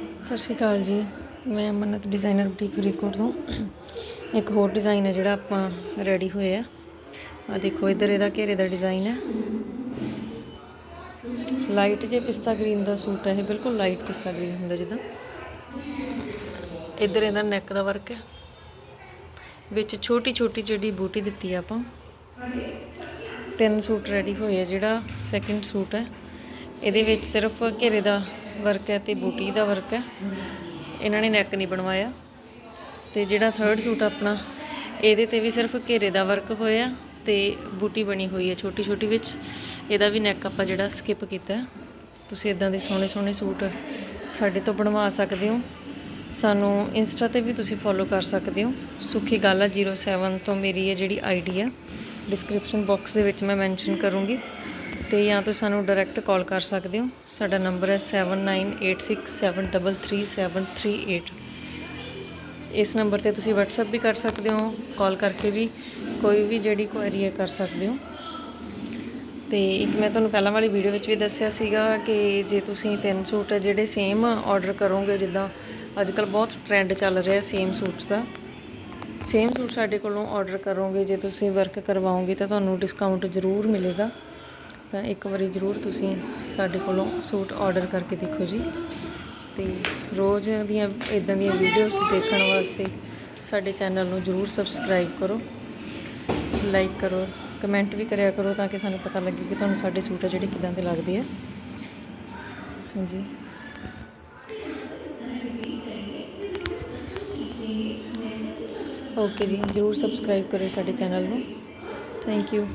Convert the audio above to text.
ਸਤਿ ਸ਼੍ਰੀ ਅਕਾਲ ਜੀ। ਮੈਂ ਮੰਨਤ ਡਿਜ਼ਾਈਨਰ ਬੁਟੀਕ ਫਰੀਦਕੋਟ ਤੋਂ। ਇੱਕ ਹੋਰ ਡਿਜ਼ਾਈਨ ਹੈ ਜਿਹੜਾ ਆਪਾਂ ਰੈਡੀ ਹੋਏ ਆ। ਆ ਦੇਖੋ, ਇੱਧਰ ਇਹਦਾ ਘੇਰੇ ਦਾ ਡਿਜ਼ਾਈਨ ਹੈ। ਲਾਈਟ ਜੇ ਪਿਸਤਾ ਗ੍ਰੀਨ ਦਾ ਸੂਟ ਹੈ, ਇਹ ਬਿਲਕੁਲ ਲਾਈਟ ਪਿਸਤਾ ਗ੍ਰੀਨ ਹੁੰਦਾ ਜਿੱਦਾਂ। ਇੱਧਰ ਇਹਦਾ ਨੈਕ ਦਾ ਵਰਕ ਹੈ। ਵਿੱਚ ਛੋਟੀ ਛੋਟੀ ਜਿਹੜੀ ਬੂਟੀ ਦਿੱਤੀ ਆ ਆਪਾਂ। ਤਿੰਨ ਸੂਟ ਰੈਡੀ ਹੋਏ ਆ ਜਿਹੜਾ ਸੈਕਿੰਡ ਸੂਟ ਹੈ। ਇਹਦੇ ਵਿੱਚ ਸਿਰਫ ਘੇਰੇ ਦਾ ਵਰਕ ਹੈ ਤੇ ਬੂਟੀ ਦਾ ਵਰਕ ਹੈ। ਇਹਨਾਂ ਨੇ ਨੈਕ ਨਹੀਂ ਬਣਵਾਇਆ। ਤੇ ਜਿਹੜਾ ਥਰਡ ਸੂਟ ਆਪਣਾ, ਇਹਦੇ ਤੇ ਵੀ ਸਿਰਫ ਘੇਰੇ ਦਾ ਵਰਕ ਹੋਇਆ ਤੇ ਬੂਟੀ ਬਣੀ ਹੋਈ ਹੈ ਛੋਟੀ ਛੋਟੀ ਵਿੱਚ। ਇਹਦਾ ਵੀ ਨੈਕ ਆਪਾਂ ਜਿਹੜਾ ਸਕਿਪ ਕੀਤਾ ਤੁਸੀਂ ਇਦਾਂ ਦੇ ਸੋਹਣੇ ਸੋਹਣੇ ਸੂਟ ਸਾਡੇ ਤੋਂ ਬਣਵਾ ਸਕਦੇ ਹੋ। ਸਾਨੂੰ ਇੰਸਟਾ ਤੇ ਵੀ ਤੁਸੀਂ ਫੋਲੋ ਕਰ ਸਕਦੇ ਹੋ। ਸੁਖੀ ਗਾਲਾ 07 ਤੋਂ ਮੇਰੀ ਹੈ ਜਿਹੜੀ ਆਈਡੀ ਆ ਡਿਸਕ੍ਰਿਪਸ਼ਨ ਬਾਕਸ ਦੇ ਵਿੱਚ ਮੈਂ ਮੈਂਸ਼ਨ ਕਰੂੰਗੀ। ਤੇ ਜਾਂ ਤੁਸੀਂ ਸਾਨੂੰ ਡਾਇਰੈਕਟ ਕਾਲ ਕਰ ਸਕਦੇ ਹੋ। ਸਾਡਾ ਨੰਬਰ ਹੈ 7986733738 ਇਸ ਨੰਬਰ ਤੇ ਤੁਸੀਂ WhatsApp ਵੀ ਕਰ ਸਕਦੇ ਹੋ। ਕਾਲ ਕਰਕੇ ਵੀ ਕੋਈ ਵੀ ਜਿਹੜੀ ਕੁਐਰੀ ਹੈ ਕਰ ਸਕਦੇ ਹੋ। ਤੇ ਇੱਕ ਮੈਂ ਤੁਹਾਨੂੰ ਪਹਿਲਾਂ ਵਾਲੀ ਵੀਡੀਓ ਵਿੱਚ ਵੀ ਦੱਸਿਆ ਸੀਗਾ ਕਿ ਜੇ ਤੁਸੀਂ ਤਿੰਨ ਸੂਟ ਜਿਹੜੇ ਸੇਮ ਆਰਡਰ ਕਰੋਗੇ, ਜਿੱਦਾਂ ਅੱਜ ਕੱਲ ਬਹੁਤ ਟ੍ਰੈਂਡ ਚੱਲ ਰਿਹਾ ਸੇਮ ਸੂਟਸ ਦਾ। ਸੇਮ ਸੂਟ ਸਾਡੇ ਕੋਲੋਂ ਆਰਡਰ ਕਰੋਗੇ, ਜੇ ਤੁਸੀਂ ਵਰਕ ਕਰਵਾਓਗੇ ਤਾਂ ਤੁਹਾਨੂੰ ਡਿਸਕਾਊਂਟ ਜ਼ਰੂਰ ਮਿਲੇਗਾ। ਤਾਂ ਇੱਕ ਵਾਰੀ ਜ਼ਰੂਰ ਤੁਸੀਂ ਸਾਡੇ ਕੋਲੋਂ ਸੂਟ ਆਰਡਰ ਕਰਕੇ ਦੇਖੋ ਜੀ। ਤੇ ਰੋਜ਼ ਦੀਆਂ ਇਦਾਂ ਦੀਆਂ ਵੀਡੀਓਜ਼ ਦੇਖਣ ਵਾਸਤੇ ਸਾਡੇ ਚੈਨਲ ਨੂੰ ਜ਼ਰੂਰ ਸਬਸਕ੍ਰਾਈਬ ਕਰੋ। ਲਾਈਕ ਕਰੋ ਕਮੈਂਟ ਵੀ ਕਰਿਆ ਕਰੋ ਤਾਂ ਕਿ ਸਾਨੂੰ ਪਤਾ ਲੱਗੇ ਕਿ ਤੁਹਾਨੂੰ ਸਾਡੇ ਸੂਟ ਆ ਜਿਹੜੇ ਕਿਦਾਂ ਦੇ ਲੱਗਦੇ ਆ। ਹਾਂਜੀ। ਓਕੇ ਜੀ, ਜ਼ਰੂਰ ਸਬਸਕ੍ਰਾਈਬ ਕਰਿਓ ਸਾਡੇ ਚੈਨਲ ਨੂੰ। Thank you